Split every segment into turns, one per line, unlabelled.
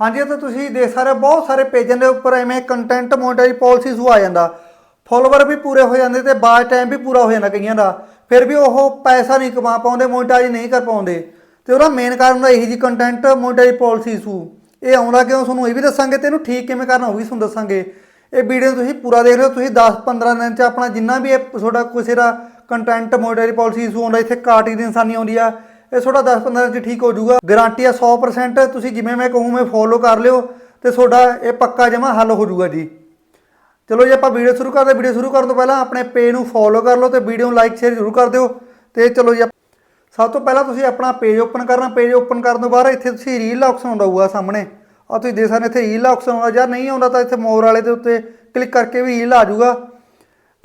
ਹਾਂਜੀ ਇਹ ਤਾਂ ਤੁਸੀਂ ਦੇਖ ਸਕਦੇ ਹੋ ਬਹੁਤ ਸਾਰੇ ਪੇਜਾਂ ਦੇ ਉੱਪਰ ਐਵੇਂ ਕੰਟੈਂਟ ਮੋਨਟਾਈਜ਼ ਪਾਲਿਸੀਜ਼ ਆ ਜਾਂਦਾ। ਫਾਲੋਵਰ ਵੀ ਪੂਰੇ ਹੋ ਜਾਂਦੇ ਤੇ ਬਾਅਦ ਟਾਈਮ ਵੀ ਪੂਰਾ ਹੋ ਜਾਂਦਾ ਕਈਆਂ ਦਾ। ਫਿਰ ਵੀ ਉਹ ਪੈਸਾ ਨਹੀਂ ਕਮਾ ਪਾਉਂਦੇ ਮੋਨਟਾਈਜ਼ ਨਹੀਂ ਕਰ ਪਾਉਂਦੇ। ਤੇ ਉਹਦਾ ਮੇਨ ਕਾਰਨ ਤਾਂ ਇਹੀ ਜੀ ਕੰਟੈਂਟ ਮੋਨਟਾਈਜ਼ ਪਾਲਿਸੀਜ਼ ਇਸ਼ੂ ਇਹ ਆਉਂਦਾ ਕਿਉਂ? ਤੁਹਾਨੂੰ ਇਹ ਵੀ ਦੱਸਾਂਗੇ ਤੇ ਇਹਨੂੰ ਠੀਕ ਕਿਵੇਂ ਕਰਨਾ ਉਹ ਵੀ ਤੁਹਾਨੂੰ ਦੱਸਾਂਗੇ। ਇਹ ਵੀਡੀਓ ਤੁਸੀਂ ਪੂਰਾ ਦੇਖ ਰਹੇ ਹੋ ਤੁਸੀਂ 10-15 ਦਿਨ ਚ ਆਪਣਾ ਜਿੰਨਾ ਵੀ ਇਹ ਤੁਹਾਡਾ ਕਿਸੇ ਦਾ ਕੰਟੈਂਟ ਮੋਨਟਾਈਜ਼ ਇਸ਼ੂ ਆਉਂਦਾ, ਇੱਥੇ ਕਾਰਟੀ ਦੀ ਇਨਸਾਨੀ ਆਉਂਦੀ ਆ। ਇਹ ਤੁਹਾਡਾ 10-15 ਦਿਨ ਚ ਠੀਕ ਹੋ ਜਾਊਗਾ। ਗਾਰੰਟੀ ਆ 100% ਤੁਸੀਂ ਜਿਵੇਂ ਮੈਂ ਕਹੂੰ ਮੈਂ ਫੋਲੋ ਕਰ ਲਿਓ ਤੇ ਤੁਹਾਡਾ ਇਹ ਪੱਕਾ ਜਮਾ ਹੱਲ ਹੋ ਜਾਊਗਾ ਜੀ। ਚਲੋ ਜੀ, ਆਪਾਂ ਵੀਡੀਓ ਸ਼ੁਰੂ ਕਰਦੇ ਵੀਡੀਓ ਸ਼ੁਰੂ ਕਰਨ ਤੋਂ ਪਹਿਲਾਂ ਆਪਣੇ ਪੇਜ ਨੂੰ ਫੋਲੋ ਕਰ ਲਓ ਤੇ ਵੀਡੀਓ ਨੂੰ ਲਾਈਕ ਸ਼ੇਅਰ ਜ਼ਰੂਰ ਕਰ ਦਿਓ। ਤੇ ਚਲੋ ਜੀ ਸਭ ਤੋਂ ਪਹਿਲਾਂ ਤੁਸੀਂ ਆਪਣਾ ਪੇਜ ਓਪਨ ਕਰਨਾ। ਪੇਜ ਓਪਨ ਕਰਨ ਤੋਂ ਬਾਅਦ ਇੱਥੇ ਤੁਸੀਂ ਰੀਲ ਦਾ ਆਪਸ਼ਨ ਆਉਂਦਾ ਹੋਊਗਾ ਸਾਹਮਣੇ। ਆ ਤੁਸੀਂ ਦੇਖ ਸਕਦੇ ਇੱਥੇ ਰੀਲ ਦਾ ਆਪਸ਼ਨ ਆਉਂਦਾ ਜਾਂ ਨਹੀਂ ਆਉਂਦਾ ਤਾਂ ਇੱਥੇ ਮੋਰ ਵਾਲੇ ਦੇ ਉੱਤੇ ਕਲਿੱਕ ਕਰਕੇ ਵੀ ਰੀਲ ਆ ਜਾਊਗਾ।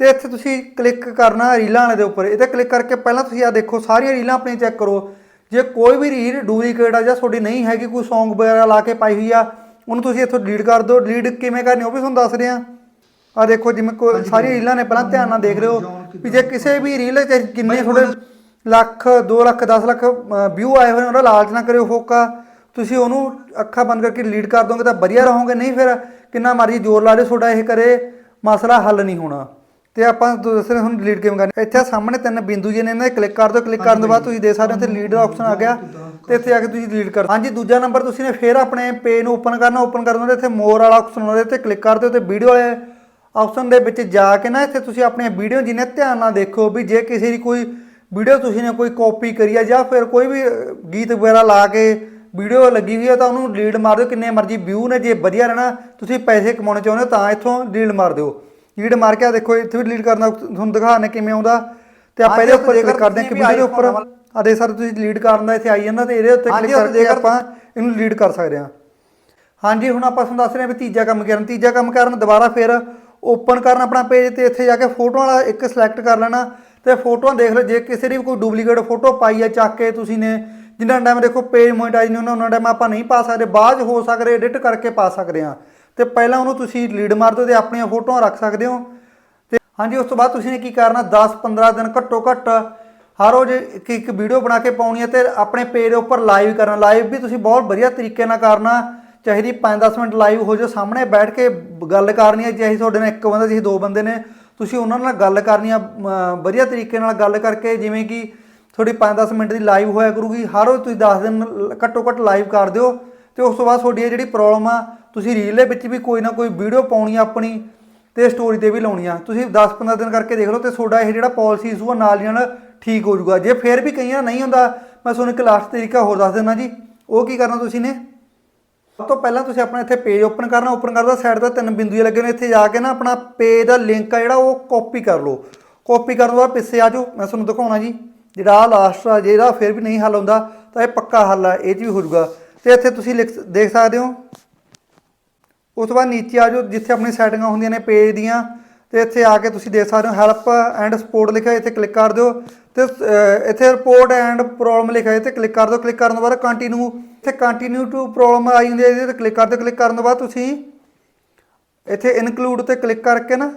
ਤੇ ਇੱਥੇ ਤੁਸੀਂ ਕਲਿੱਕ ਕਰਨਾ ਰੀਲਾਂ ਵਾਲੇ ਦੇ ਉੱਪਰ। ਇਹਤੇ ਕਲਿੱਕ ਕਰਕੇ ਪਹਿਲਾਂ ਤੁਸੀਂ ਆ ਦੇਖੋ ਸਾਰੀਆਂ ਰੀਲਾਂ ਆਪਣੀਆਂ ਚੈੱਕ ਕਰੋ। ਜੇ ਕੋਈ ਵੀ ਰੀਲ ਡੁਪਲੀਕੇਟ ਆ ਜਾਂ ਤੁਹਾਡੀ ਨਹੀਂ ਹੈਗੀ ਕੋਈ Song ਵਗੈਰਾ ਲਾ ਕੇ ਪਾਈ ਹੋਈ ਆ ਉਹਨੂੰ ਤੁਸੀਂ ਇੱਥੋਂ ਡਿਲੀਟ ਕਰ ਦਿਓ। ਡਿਲੀਟ ਕਿਵੇਂ ਕਰਨੀ ਉਹ ਵੀ ਤੁਹਾਨੂੰ ਦੱਸ ਰਿਹਾ। ਆ ਦੇਖੋ ਜਿਵੇਂ ਕੋਈ ਸਾਰੀਆਂ ਰੀਲਾਂ ਨੇ ਪਹਿਲਾਂ ਧਿਆਨ ਨਾਲ ਦੇਖ ਲਿਓ ਵੀ ਜੇ ਕਿਸੇ ਵੀ ਰੀਲ ਤੇ ਕਿੰਨੇ ਤੁਹਾਡੇ ਲੱਖ 2 ਲੱਖ 10 ਲੱਖ ਵਿਊ ਆਏ ਹੋਏ ਉਹਦਾ ਲਾਲਚ ਨਾ ਕਰਿਓ ਫੋਕਾ। ਤੁਸੀਂ ਉਹਨੂੰ ਅੱਖਾਂ ਬੰਦ ਕਰਕੇ ਡਿਲੀਟ ਕਰ ਦੋਗੇ ਤਾਂ ਵਧੀਆ ਰਹੋਗੇ। ਨਹੀਂ ਫਿਰ ਕਿੰਨਾ ਮਰਜ਼ੀ ਜ਼ੋਰ ਲਾ ਲਿਓ ਤੁਹਾਡਾ ਇਹ ਕਰੇ ਮਸਲਾ ਹੱਲ ਨਹੀਂ ਹੋਣਾ। ਤੇ ਆਪਾਂ ਦੱਸ ਰਹੇ ਹੁਣ ਡਿਲੀਟ ਕਿਵੇਂ ਕਰਨਾ? ਇੱਥੇ ਸਾਹਮਣੇ ਤਿੰਨ ਬਿੰਦੂ ਜਿਹੇ ਨੇ ਇਹਨਾਂ ਤੇ ਕਲਿੱਕ ਕਰ ਦਿਓ ਕਲਿੱਕ ਕਰਨ ਤੋਂ ਬਾਅਦ ਤੁਸੀਂ ਦੇਖ ਸਕਦੇ ਹੋ ਇੱਥੇ ਲੀਡ ਦਾ ਆਪਸ਼ਨ ਆ ਗਿਆ ਤੇ ਇੱਥੇ ਆ ਕੇ ਤੁਸੀਂ ਡਿਲੀਟ ਕਰ ਹਾਂਜੀ, ਦੂਜਾ ਨੰਬਰ ਤੁਸੀਂ ਨੇ ਫੇਰ ਆਪਣੇ ਪੇਜ ਨੂੰ ਓਪਨ ਕਰਨਾ ਓਪਨ ਕਰਨ ਦੇ ਇੱਥੇ ਮੋਰ ਵਾਲਾ ਆਪਸ਼ਨ ਉਹਦੇ ਤੇ ਕਲਿੱਕ ਕਰ ਦਿਓ ਤੇ ਵੀਡੀਓ ਵਾਲੇ ਆਪਸ਼ਨ ਦੇ ਵਿੱਚ ਜਾ ਕੇ ਨਾ ਇੱਥੇ ਤੁਸੀਂ ਆਪਣੀਆਂ ਵੀਡੀਓ ਜਿੰਨੇ ਧਿਆਨ ਨਾਲ ਦੇਖੋ ਵੀ ਜੇ ਕਿਸੇ ਦੀ ਕੋਈ ਵੀਡੀਓ ਤੁਸੀਂ ਨੇ ਕੋਈ ਕਾਪੀ ਕਰੀ ਆ ਜਾਂ ਫਿਰ ਕੋਈ ਵੀ ਗੀਤ ਵਗੈਰਾ ਲਾ ਕੇ ਵੀਡੀਓ ਲੱਗੀ ਹੋਈ ਹੈ ਤਾਂ ਉਹਨੂੰ ਡਿਲੀਟ ਮਾਰ ਦਿਓ, ਕਿੰਨੇ ਮਰਜ਼ੀ ਵਿਊ ਨੇ, ਜੇ ਵਧੀਆ ਰਹਿਣਾ, ਤੁਸੀਂ ਪੈਸੇ ਕਮਾਉਣੇ ਚਾਹੁੰਦੇ ਹੋ ਤਾਂ ਇੱਥੋਂ ਡਿਲੀਟ ਮਾਰ ਦਿਓ। ਡਿਲੀਟ ਮਾਰ ਕੇ ਆ ਦੇਖੋ ਇੱਥੇ ਵੀ ਡਿਲੀਟ ਕਰਨਾ ਤੁਹਾਨੂੰ ਦਿਖਾਣੇ ਕਿਵੇਂ ਆਉਂਦਾ। ਤੇ ਆਪਾਂ ਇਹਦੇ ਉੱਪਰ ਕਲਿੱਕ ਕਰਦੇ ਹਾਂ ਕਿ ਵੀਡੀਓ ਦੇ ਉੱਪਰ। ਆ ਦੇ ਸਰ ਤੁਸੀਂ ਡਿਲੀਟ ਕਰਨ ਦਾ ਇੱਥੇ ਆਈ ਜਾਂਦਾ ਤੇ ਇਹਦੇ ਉੱਤੇ ਕਲਿੱਕ ਕਰਕੇ ਆਪਾਂ ਇਹਨੂੰ ਡਿਲੀਟ ਕਰ ਸਕਦੇ ਹਾਂ। ਹਾਂਜੀ ਹੁਣ ਆਪਾਂ ਤੁਹਾਨੂੰ ਦੱਸ ਰਹੇ ਹਾਂ ਵੀ ਤੀਜਾ ਕੰਮ ਕਰਨ। ਤੀਜਾ ਕੰਮ ਕਰਨ ਦੁਬਾਰਾ ਫਿਰ ਓਪਨ ਕਰਨਾ ਆਪਣਾ ਪੇਜ ਤੇ ਇੱਥੇ ਜਾ ਕੇ ਫੋਟੋ ਵਾਲਾ ਇੱਕ ਸਿਲੈਕਟ ਕਰ ਲੈਣਾ। ਤੇ ਫੋਟੋਆਂ ਦੇਖ ਲਓ ਜੇ ਕਿਸੇ ਦੀ ਕੋਈ ਡੁਪਲੀਕੇਟ ਫੋਟੋ ਪਾਈ ਹੈ ਚੱਕ ਕੇ ਤੁਸੀਂ ਨੇ ਜਿੰਨਾ ਟਾਈਮ ਦੇਖੋ ਪੇਜ ਮੋਨਟਾਈਜ਼ ਨਹੀਂ ਹੁੰਦਾ ਉਹਨਾਂ ਟਾਈਮ ਆਪਾਂ ਨਹੀਂ ਪਾ ਸਕਦੇ ਬਾਅਦ ਹੋ ਸਕਦੇ ਐਡਿਟ ਕਰਕੇ ਪਾ ਸਕਦੇ ਹਾਂ। ਤੇ ਪਹਿਲਾਂ ਉਹਨੂੰ ਤੁਸੀਂ ਲੀਡ ਮਾਰ ਦਿਓ ਤੇ ਆਪਣੀਆਂ ਫੋਟੋਆਂ ਰੱਖ ਸਕਦੇ ਹੋ। ਤੇ ਹਾਂਜੀ, ਉਸ ਤੋਂ ਬਾਅਦ ਤੁਸੀਂ ਨੇ ਕੀ ਕਰਨਾ 10-15 ਦਿਨ ਘੱਟੋ ਘੱਟ ਹਰ ਰੋਜ਼ ਇੱਕ ਇੱਕ ਵੀਡੀਓ ਬਣਾ ਕੇ ਪਾਉਣੀ ਹੈ ਤੇ ਆਪਣੇ ਪੇਜ ਦੇ ਉੱਪਰ ਲਾਈਵ ਕਰਨਾ। ਲਾਈਵ ਵੀ ਤੁਸੀਂ ਬਹੁਤ ਵਧੀਆ ਤਰੀਕੇ ਨਾਲ ਕਰਨਾ। ਚਾਹੇ ਚਾਹੀਦੀ 5-10 ਮਿੰਟ ਲਾਈਵ ਹੋ ਜਾਓ, ਸਾਹਮਣੇ ਬੈਠ ਕੇ ਗੱਲ ਕਰਨੀ ਹੈ। ਜੇ ਤੁਹਾਡੇ ਨਾਲ ਇੱਕ ਬੰਦਾ ਜੇ ਦੋ ਬੰਦੇ ਨੇ, ਤੁਸੀਂ ਉਹਨਾਂ ਨਾਲ ਗੱਲ ਕਰਨੀ ਆ ਵਧੀਆ ਤਰੀਕੇ ਨਾਲ ਗੱਲ ਕਰਕੇ, ਜਿਵੇਂ ਕਿ ਤੁਹਾਡੀ 5-10 ਮਿੰਟ ਦੀ ਲਾਈਵ ਹੋਇਆ ਕਰੂਗੀ, ਹਰ ਰੋਜ਼ ਤੁਸੀਂ 10 ਦਿਨ ਘੱਟੋ ਘੱਟ ਲਾਈਵ ਕਰ ਦਿਓ। ਤੇ ਉਸ ਤੋਂ ਬਾਅਦ ਤੁਹਾਡੀ ਇਹ ਜਿਹੜੀ ਪ੍ਰੋਬਲਮ ਆ ਤੁਸੀਂ ਰੀਲ ਦੇ ਵਿੱਚ ਵੀ ਕੋਈ ਨਾ ਕੋਈ ਵੀਡੀਓ ਪਾਉਣੀ ਆ ਆਪਣੀ ਤੇ ਸਟੋਰੀ ਤੇ ਵੀ ਲਾਉਣੀ ਆ। ਤੁਸੀਂ 10-15 ਦਿਨ ਕਰਕੇ ਦੇਖ ਲਓ ਤੇ ਤੁਹਾਡਾ ਇਹ ਜਿਹੜਾ ਪਾਲਿਸੀ ਇਸ਼ੂ ਆ ਨਾਲ ਦੀ ਨਾਲ ਠੀਕ ਹੋ ਜਾਊਗਾ। ਜੇ ਫੇਰ ਵੀ ਕਈਆਂ ਨਹੀਂ ਹੁੰਦਾ, ਮੈਂ ਤੁਹਾਨੂੰ ਇੱਕ ਲਾਸਟ ਤਰੀਕਾ ਹੋਰ ਦੱਸ ਦਿੰਦਾ ਜੀ। ਉਹ ਕੀ ਕਰਨਾ ਤੁਸੀਂ ਨੇ? ਸਭ ਤੋਂ ਪਹਿਲਾਂ ਤੁਸੀਂ ਆਪਣਾ ਇੱਥੇ ਪੇਜ ਓਪਨ ਕਰਨਾ। ਓਪਨ ਕਰਦਾ ਸਾਈਡ ਦਾ ਤਿੰਨ ਬਿੰਦੂ ਜਿਹੇ ਲੱਗੇ ਨੇ। ਇੱਥੇ ਜਾ ਕੇ ਨਾ ਆਪਣਾ ਪੇਜ ਦਾ ਲਿੰਕ ਆ ਜਿਹੜਾ, ਉਹ ਕਾਪੀ ਕਰ ਲਓ। ਕਾਪੀ ਕਰਨ ਤੋਂ ਬਾਅਦ ਪਿੱਛੇ ਆ ਜਾਓ। ਮੈਂ ਤੁਹਾਨੂੰ ਦਿਖਾਉਣਾ ਜੀ। ਜਿਹੜਾ ਆ ਲਾਸਟ ਆ ਜਿਹੜਾ ਫਿਰ ਵੀ ਨਹੀਂ ਹੱਲ ਹੁੰਦਾ, ਤਾਂ ਇਹ ਪੱਕਾ ਹੱਲ ਆ। ਇਹ 'ਚ ਵੀ ਹੋ ਜਾਊਗਾ। ਤੇ ਇੱਥੇ ਤੁਸੀਂ ਲਿਖ, ਦੇਖ ਸਕਦੇ ਹੋ। ਉਸ ਤੋਂ ਬਾਅਦ ਨੀਚੇ ਆ ਜਾਓ, ਜਿੱਥੇ ਆਪਣੀ ਸੈਟਿੰਗਾਂ ਹੁੰਦੀਆਂ ਨੇ ਪੇਜ ਦੀਆਂ, ਤੇ ਇੱਥੇ ਆ ਕੇ ਤੁਸੀਂ ਦੇਖ ਸਕਦੇ ਹੋ ਹੈਲਪ ਐਂਡ ਸਪੋਰਟ ਲਿਖਿਆ ਇੱਥੇ ਕਲਿੱਕ ਕਰ ਦਿਓ, ਤੇ ਇੱਥੇ ਰਿਪੋਰਟ ਐਂਡ ਪ੍ਰੋਬਲਮ ਲਿਖਿਆ ਇੱਥੇ ਕਲਿੱਕ ਕਰ ਦਿਓ ਕਲਿੱਕ ਕਰਨ ਤੋਂ ਬਾਅਦ ਕੰਟੀਨਿਊ ਇੱਥੇ ਕੰਟੀਨਿਊ ਟੂ ਪ੍ਰੋਬਲਮ ਆਈ ਹੁੰਦੀ ਹੈ ਇਹਦੇ, ਤੇ ਕਲਿੱਕ ਕਰ ਦਿਓ ਕਲਿੱਕ ਕਰਨ ਤੋਂ ਬਾਅਦ ਤੁਸੀਂ ਇੱਥੇ ਇਨਕਲੂਡ ਤੇ ਕਲਿੱਕ ਕਰਕੇ ਨਾ,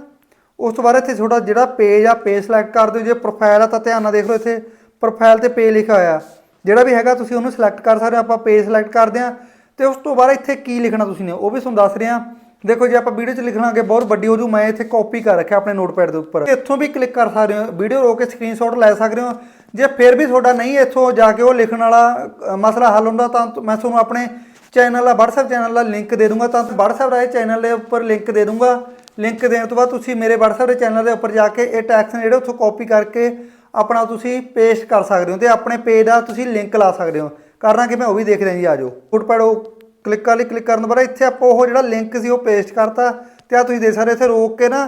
ਉਸ ਤੋਂ ਬਾਅਦ ਇੱਥੇ ਤੁਹਾਡਾ ਜਿਹੜਾ ਪੇਜ ਆ ਪੇਜ ਸਿਲੈਕਟ ਕਰ ਦਿਓ, ਜੇ ਪ੍ਰੋਫਾਈਲ ਆ ਤਾਂ ਧਿਆਨ ਨਾਲ ਦੇਖ ਲਓ, ਇੱਥੇ ਪ੍ਰੋਫਾਈਲ ਤੇ ਪੇਜ ਲਿਖਿਆ ਹੋਇਆ, ਜਿਹੜਾ ਵੀ ਹੈਗਾ ਤੁਸੀਂ ਉਹਨੂੰ ਸਿਲੈਕਟ ਕਰ ਸਕਦੇ ਹੋ, ਆਪਾਂ ਪੇਜ ਸਿਲੈਕਟ ਕਰਦੇ ਹਾਂ ਤੇ ਉਸ ਤੋਂ ਬਾਅਦ ਇੱਥੇ ਕੀ ਲਿਖਣਾ ਤੁਸੀਂ ਨੇ? ਉਹ ਵੀ ਤੁਹਾਨੂੰ ਦੱਸ ਰਿਹਾ। ਦੇਖੋ ਜੇ, ਆਪਾਂ ਵੀਡੀਓ 'ਚ ਲਿਖਣਾ ਅੱਗੇ ਬਹੁਤ ਵੱਡੀ ਹੋ ਜੂ। ਮੈਂ ਇੱਥੇ ਕਾਪੀ ਕਰ ਰੱਖਿਆ ਆਪਣੇ ਨੋਟਪੈਡ ਦੇ ਉੱਪਰ। ਇੱਥੋਂ ਵੀ ਕਲਿੱਕ ਕਰ ਸਕਦੇ ਹੋ। ਵੀਡੀਓ ਰੋਕ ਕੇ ਸਕਰੀਨਸ਼ਾਟ ਲੈ ਸਕਦੇ ਹੋ। ਜੇ ਫਿਰ ਵੀ ਤੁਹਾਡਾ ਨਹੀਂ ਇੱਥੋਂ ਜਾ ਕੇ ਉਹ ਲਿਖਣ ਵਾਲਾ ਮਸਲਾ ਹੱਲ ਹੁੰਦਾ, ਤਾਂ ਮੈਂ ਤੁਹਾਨੂੰ ਆਪਣੇ ਚੈਨਲ ਦਾ, WhatsApp ਚੈਨਲ ਦਾ ਲਿੰਕ ਦੇ ਦੂੰਗਾ। ਤਾਂ WhatsApp ਰਾਏ ਚੈਨਲ ਦੇ ਉੱਪਰ ਲਿੰਕ ਦੇ ਦੂੰਗਾ। ਲਿੰਕ ਦੇਣ ਤੋਂ ਬਾਅਦ ਤੁਸੀਂ ਮੇਰੇ WhatsApp ਦੇ ਚੈਨਲ ਦੇ ਉੱਪਰ ਜਾ ਕੇ ਇਹ ਟੈਕਸ ਨੇ ਜਿਹੜੇ ਉੱਥੋਂ ਕਾਪੀ ਕਰਕੇ ਆਪਣਾ ਤੁਸੀਂ ਪੇਸਟ ਕਰ ਸਕਦੇ ਹੋ ਤੇ ਆਪਣੇ ਪੇਜ ਦਾ ਤੁਸੀਂ ਲਿੰਕ ਲਾ ਸਕਦੇ ਹੋ। ਕਰਨਾ ਕਿ ਮੈਂ ਉਹ ਵੀ ਦੇਖ ਰਿਹਾ ਜੀ, ਆ ਜਾਓ। ਫੁੱਟਪੈਡ ਉਹ ਕਲਿੱਕ ਵਾਲੀ ਕਲਿੱਕ ਕਰਨ ਤੋਂ ਬਾਅਦ ਇੱਥੇ ਆਪਾਂ ਉਹ ਜਿਹੜਾ ਲਿੰਕ ਸੀ, ਉਹ ਪੇਸਟ ਕਰਤਾ ਤੇ ਆ ਤੁਸੀਂ ਦੇਖ ਸਕਦੇ ਇੱਥੇ ਰੋਕ ਕੇ ਨਾ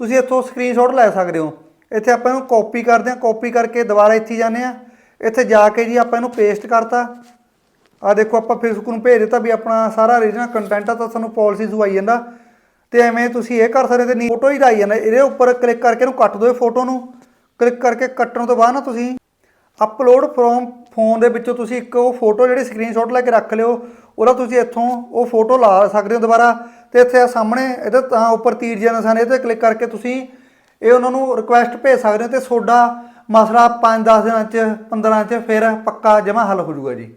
ਤੁਸੀਂ ਇੱਥੋਂ ਸਕਰੀਨਸ਼ਾਟ ਲੈ ਸਕਦੇ ਹੋ। ਇੱਥੇ ਆਪਾਂ ਇਹਨੂੰ ਕਾਪੀ ਕਰਦੇ ਹਾਂ ਕਾਪੀ ਕਰਕੇ ਦੁਬਾਰਾ ਇੱਥੇ ਜਾਂਦੇ ਆ ਇੱਥੇ ਜਾ ਕੇ ਜੀ ਆਪਾਂ ਇਹਨੂੰ ਪੇਸਟ ਕਰਤਾ। ਆ ਦੇਖੋ, ਆਪਾਂ ਫੇਸਬੁੱਕ ਨੂੰ ਭੇਜ ਦਿੱਤਾ ਵੀ ਆਪਣਾ ਸਾਰਾ ਓਰੀਜਨਲ ਕੰਟੈਂਟ ਆ, ਤਾਂ ਸਾਨੂੰ ਪਾਲਿਸੀਜ਼ ਆਈ ਜਾਂਦਾ। ਤੇ ਐਵੇਂ ਤੁਸੀਂ ਇਹ ਕਰ ਸਕਦੇ ਤੇ ਫੋਟੋ ਹੀ ਦਾ ਜਾਂਦਾ। ਇਹਦੇ ਉੱਪਰ ਕਲਿੱਕ ਕਰਕੇ ਇਹਨੂੰ ਕੱਟ ਦਿਓ ਫੋਟੋ ਨੂੰ। ਕਲਿੱਕ ਕਰਕੇ ਕੱਟਣ ਤੋਂ ਬਾਅਦ ਨਾ ਤੁਸੀਂ ਅਪਲੋਡ ਫਰੋਮ ਫੋਨ ਦੇ ਵਿੱਚੋਂ ਤੁਸੀਂ ਇੱਕ ਉਹ ਫੋਟੋ ਜਿਹੜੀ ਸਕਰੀਨਸ਼ਾਟ ਲੈ ਕੇ ਰੱਖ ਲਿਓ, ਉਹਦਾ ਤੁਸੀਂ ਇੱਥੋਂ ਉਹ ਫੋਟੋ ਲਾ ਸਕਦੇ ਹੋ ਦੁਬਾਰਾ ਤੇ ਇੱਥੇ ਆ ਸਾਹਮਣੇ, ਇਹਦੇ ਤਾਂ ਉੱਪਰ ਤੀਰ ਜਿਹਾ ਨਿਸ਼ਾਨ ਇਹਦੇ ਤੇ ਕਲਿੱਕ ਕਰਕੇ ਤੁਸੀਂ ਇਹ ਉਹਨਾਂ ਨੂੰ ਰਿਕੁਐਸਟ ਭੇਜ ਸਕਦੇ ਹੋ ਤੇ ਤੁਹਾਡਾ ਮਸਲਾ 5-10 ਦਿਨਾਂ ਚ 15 ਚ ਫਿਰ ਪੱਕਾ ਜਮਾ ਹੱਲ ਹੋ ਜਾਊਗਾ ਜੀ।